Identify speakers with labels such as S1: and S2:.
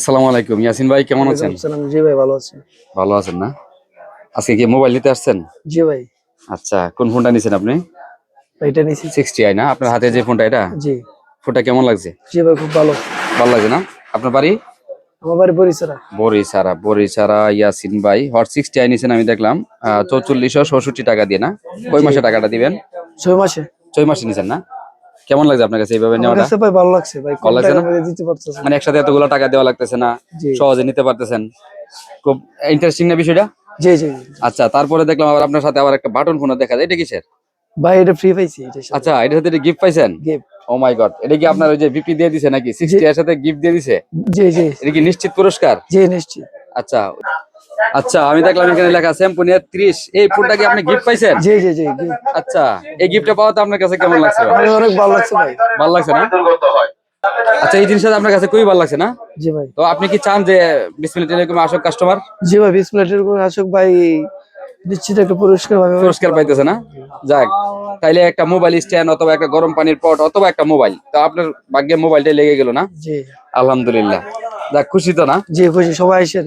S1: আসসালামু আলাইকুম। ইয়াসিন ভাই কেমন আছেন?
S2: জি ভাই ভালো আছি।
S1: ভালো আছেন না? আজকে কি মোবাইল নিতে আসছেন?
S2: জি ভাই।
S1: আচ্ছা কোন ফোনটা নিছেন আপনি?
S2: এটা নিছি।
S1: সিক্সটি আই না? আপনার হাতে যে ফোনটা এটা?
S2: জি।
S1: ফোনটা কেমন লাগছে?
S2: জি ভাই খুব ভালো।
S1: ভালো লাগছে না? আপনার বাড়ি?
S2: আমার বাড়ি বরিশারা
S1: বরিসারা বরিসারা ইয়াসিন ভাই। হট সিক্সটি আই নিছেন আমি দেখলাম। চৌচল্লিশশো ষষট্টি টাকা দিয়ে না? কই মাসে টাকাটা দিবেন?
S2: ছয় মাসে।
S1: ছয় মাসে নিছেন না? কেমন লাগছে আপনার কাছে এইভাবে নেওয়াটা?
S2: কাছে ভাই ভালো লাগছে ভাই
S1: ভালো লাগছে না?
S2: দিতে পারতেছে
S1: মানে একসাথে এতগুলো টাকা দেওয়া লাগতেছে না সহজে নিতে পারতেছেন। খুব ইন্টারেস্টিং না বিষয়টা?
S2: জি জি।
S1: আচ্ছা তারপরে দেখলাম আবার আপনার সাথে আবার একটা বাটন ফোন দেখা যায় এটা কিসের?
S2: ভাই এটা ফ্রি পাইছি এটা
S1: আচ্ছা এটার সাথে গিফট পাইছেন?
S2: গিফট
S1: ও মাই গড এটা কি আপনার ওই যে বিপি দিয়ে দিছে নাকি? সিক্সটি এর সাথে গিফট দিয়ে দিছে?
S2: জি জি।
S1: এটা কি নিশ্চিত পুরস্কার?
S2: জি নিশ্চিত।
S1: আচ্ছা আচ্ছা আমি দেখলাম এখানে লেখা স্যাম্পুনিয়া ত্রিশ। এই ফুলটা কি আপনি গিফট পাইছেন?
S2: জি জি জি
S1: আচ্ছা এই গিফটটা পাওয়াতে আপনার কাছে কেমন লাগছে?
S2: অনেক ভালো লাগছে ভাই।
S1: ভালো লাগছে না? আচ্ছা এই জিনিসটা আপনার কাছে খুবই ভালো লাগছে না?
S2: জি ভাই।
S1: তো আপনি কি চান যে বিসমিল্লাহ টেলিকম আসক কাস্টমার
S2: জি ভাই বিশ প্লেটের করে আসুক ভাই নিশ্চিত একটা পুরস্কার পাবে
S1: পুরস্কার পাইতেছে না? যাক তাইলে একটা মোবাইল স্ট্যান্ড অথবা একটা গরম পানির পট অথবা একটা মোবাইল তো আপনার ভাগ্যে মোবাইলটাই লেগে গেল না?
S2: জি।
S1: আলহামদুলিল্লাহ। যাক খুশি তো না?
S2: জি খুশি সবাই আসেন।